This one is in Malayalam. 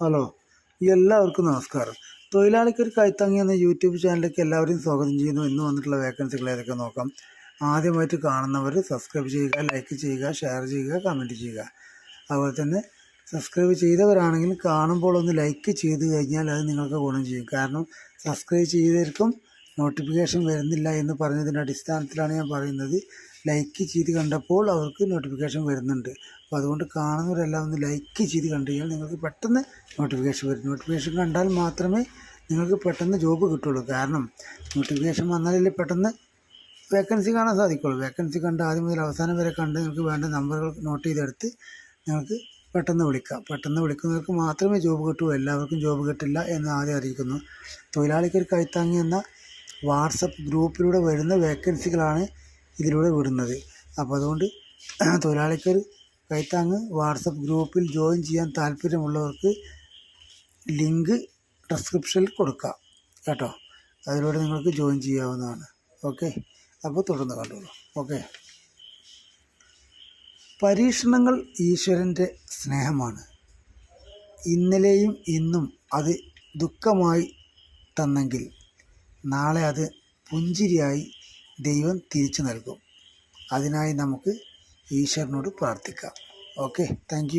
ഹലോ എല്ലാവർക്കും നമസ്കാരം. തൊഴിലാളിക്കൊരു കൈത്തങ്ങി എന്ന യൂട്യൂബ് ചാനലിലേക്ക് എല്ലാവരെയും സ്വാഗതം ചെയ്യുന്നു. ഇന്ന് വന്നിട്ടുള്ള വേക്കൻസികൾ ഏതൊക്കെ നോക്കാം. ആദ്യമായിട്ട് കാണുന്നവർ സബ്സ്ക്രൈബ് ചെയ്യുക ലൈക്ക് ചെയ്യുക ഷെയർ ചെയ്യുക കമന്റ് ചെയ്യുക. അതുപോലെ തന്നെ സബ്സ്ക്രൈബ് ചെയ്തവരാണെങ്കിൽ കാണുമ്പോൾ ഒന്ന് ലൈക്ക് ചെയ്ത് കഴിഞ്ഞാൽ അത് നിങ്ങൾക്ക് ഗുണം ചെയ്യും. കാരണം സബ്സ്ക്രൈബ് ചെയ്തവർക്കും നോട്ടിഫിക്കേഷൻ വരുന്നില്ല എന്ന് പറഞ്ഞതിന്റെ അടിസ്ഥാനത്തിലാണ് ഞാൻ പറയുന്നത്. ലൈക്ക് ചെയ്ത് കണ്ടപ്പോൾ അവർക്ക് നോട്ടിഫിക്കേഷൻ വരുന്നുണ്ട്. അപ്പോൾ അതുകൊണ്ട് കാണുന്നവരെല്ലാം ഒന്ന് ലൈക്ക് ചെയ്ത് കണ്ടു കഴിഞ്ഞാൽ നിങ്ങൾക്ക് പെട്ടെന്ന് നോട്ടിഫിക്കേഷൻ വരും. നോട്ടിഫിക്കേഷൻ കണ്ടാൽ മാത്രമേ നിങ്ങൾക്ക് പെട്ടെന്ന് ജോബ് കിട്ടുള്ളൂ. കാരണം നോട്ടിഫിക്കേഷൻ വന്നാലല്ലേ പെട്ടെന്ന് വേക്കൻസി കാണാൻ സാധിക്കുള്ളൂ. വേക്കൻസി കണ്ട് ആദ്യം മുതൽ അവസാനം വരെ കണ്ട് നിങ്ങൾക്ക് വേണ്ട നമ്പറുകൾ നോട്ട് ചെയ്തെടുത്ത് നിങ്ങൾക്ക് പെട്ടെന്ന് വിളിക്കാം. പെട്ടെന്ന് വിളിക്കുന്നവർക്ക് മാത്രമേ ജോബ് കിട്ടൂ. എല്ലാവർക്കും ജോബ് കിട്ടില്ല എന്ന് ആദ്യം അറിയിക്കുന്നു. തൊഴിലാളിക്കൊരു കൈത്താങ്ങി എന്ന വാട്സപ്പ് ഗ്രൂപ്പിലൂടെ വരുന്ന വേക്കൻസികളാണ് ഇതിലൂടെ വിടുന്നത്. അപ്പോൾ അതുകൊണ്ട് തൊഴിലാളിക്കൊരു കൈത്താങ്ങ് വാട്സപ്പ് ഗ്രൂപ്പിൽ ജോയിൻ ചെയ്യാൻ താല്പര്യമുള്ളവർക്ക് ലിങ്ക് ഡിസ്ക്രിപ്ഷനിൽ കൊടുക്കാം കേട്ടോ. അതിലൂടെ നിങ്ങൾക്ക് ജോയിൻ ചെയ്യാവുന്നതാണ്. ഓക്കെ? അപ്പോൾ തുടർന്ന് കണ്ടോളൂ. ഓക്കെ? പരീക്ഷണങ്ങൾ ഈശ്വരന്റെ സ്നേഹമാണ്. ഇന്നലെയും ഇന്നും അത് ദുഃഖമായി തന്നെങ്കിൽ നാളെ അത് പുഞ്ചിരിയായി ദൈവം തിരിച്ചു നൽകും. അതിനായി നമുക്ക് ഈശ്വരനോട് പ്രാർത്ഥിക്കാം. Okay thank